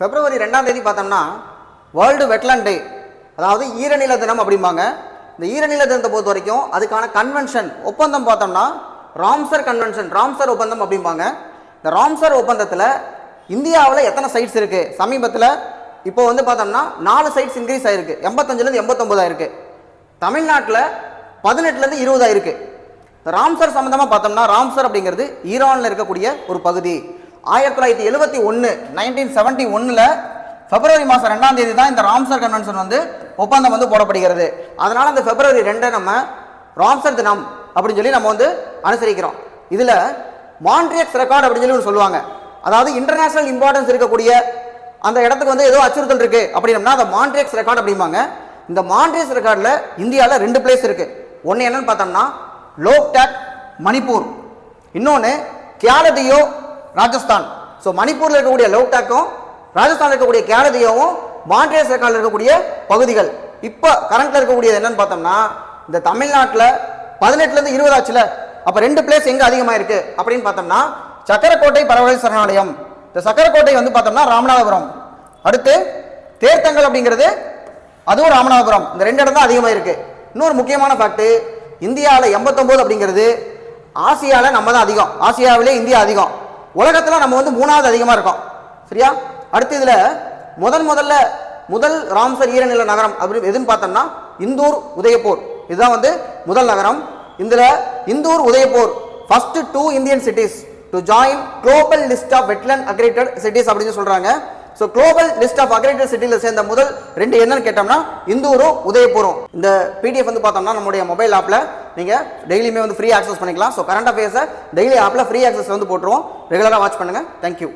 பிப்ரவரி ரெண்டாம் தேதி பார்த்தோம்னா வேர்ல்டு வெட்லாண்ட் டே அதாவது ஈரநில தினம் அப்படிம்பாங்க. இந்த ஈரநில தினத்தை பொறுத்த வரைக்கும் அதுக்கான கன்வென்ஷன் ஒப்பந்தம் பார்த்தோம்னா ராம்சர் கன்வென்ஷன் ராம்சர் ஒப்பந்தம் அப்படிம்பாங்க. இந்த ராம்சர் ஒப்பந்தத்தில் இந்தியாவில் எத்தனை சைட்ஸ் இருக்குது சமீபத்தில் இப்போ வந்து பார்த்தோம்னா நாலு சைட்ஸ் இன்க்ரீஸ் ஆகிருக்கு எண்பத்தஞ்சுலேருந்து எண்பத்தொம்பதாயிருக்கு தமிழ்நாட்டில் பதினெட்டுலேருந்து இருபதாயிருக்கு இந்த ராம்சர் சம்மந்தமாக பார்த்தோம்னா ராம்சர் அப்படிங்கிறது ஈரானில் இருக்கக்கூடிய ஒரு பகுதி. ஆயிரத்தி தொள்ளாயிரத்தி எழுபத்தி ஒன்று நைன்டீன் செவன்ட்டி ஒன்றில் பிப்ரவரி மாதம் ரெண்டாம் தேதி தான் இந்த ராம்சர் கன்வென்ஷன் வந்து ஒப்பந்தம் வந்து போடப்படுகிறது. அதனால் அந்த பிப்ரவரி ரெண்டை நம்ம ராம்சர் தினம் அப்படின்னு சொல்லி நம்ம வந்து அனுசரிக்கிறோம். இதில் மான்ட்ரியக்ஸ் ரெக்கார்ட் அப்படின்னு சொல்லி ஒன்று சொல்லுவாங்க. அதாவது இன்டர்நேஷனல் இம்பார்ட்டன்ஸ் இருக்கக்கூடிய அந்த இடத்துக்கு வந்து ஏதோ அச்சுறுத்தல் இருக்குது அப்படின்னம்னா அந்த மான்ட்ரியக்ஸ் ரெக்கார்ட் அப்படிம்பாங்க. இந்த மான்ட்ரியக்ஸ் ரெக்கார்டில் இந்தியாவில் ரெண்டு பிளேஸ் இருக்குது ஒன்று என்னன்னு பார்த்தோம்னா லோக்டாக் மணிப்பூர். இன்னொன்று கியாலதியோ ராஜஸ்தான். ஸோ மணிப்பூரில் இருக்கக்கூடிய லோக்டாக்கும் ராஜஸ்தானில் இருக்கக்கூடிய கேரதியாவும் மான்ட்ரியஸ் ரெக்கார்டில் இருக்கக்கூடிய பகுதிகள். இப்போ கரண்ட்டில் இருக்கக்கூடியது என்னன்னு பார்த்தோம்னா இந்த தமிழ்நாட்டில் பதினெட்டுலேருந்து இருபது ஆச்சுல. அப்போ ரெண்டு பிளேஸ் எங்கே அதிகமாக இருக்கு? அப்படின்னு பார்த்தோம்னா சக்கரக்கோட்டை பறவை சரணாலயம். இந்த சக்கரக்கோட்டை வந்து பார்த்தோம்னா ராமநாதபுரம். அடுத்து தேர்த்தங்கள் அப்படிங்கிறது அதுவும் ராமநாதபுரம். இந்த ரெண்டு இடம் தான் அதிகமாக இருக்குது இன்னொரு முக்கியமான ஃபேக்ட்டு இந்தியாவில் எண்பத்தொம்போது அப்படிங்கிறது ஆசியாவில் நம்ம தான் அதிகம். ஆசியாவிலே இந்தியா அதிகம். உலகத்தில் நம்ம வந்து மூணாவது அதிகமாக இருக்கோம். சரியா? அடுத்து இதில் முதன் முதல்ல முதல் ராம்சர் ஈரநில நகரம் அப்படின்னு எதுன்னு பார்த்தோம்னா இந்தூர் உதயபூர் இதுதான் வந்து முதல் நகரம். இதில் Indore Udaipur first two Indian cities to join global list of wetland accredited cities அப்படின்னு சொல்கிறாங்க so global list of accredited சிட்டியில் சேர்ந்த முதல் ரெண்டு என்னன்னு கேட்டோம்னா இந்தூரும் உதயபூரும் இந்த பிடிஎஃப் வந்து பார்த்தோம்னா நம்முடைய மொபைல் ஆப்பில் நீங்கள் டெய்லியுமே வந்து ஃப்ரீ ஆக்சஸ் பண்ணிக்கலாம். ஸோ கரண்ட் அஃபேர்ஸை டெய்லி ஆப்பில் ஃப்ரீ ஆக்சஸ் வந்து போட்டுருவோம். ரெகுலராக வாட்ச் பண்ணுங்கள் தேங்க்யூ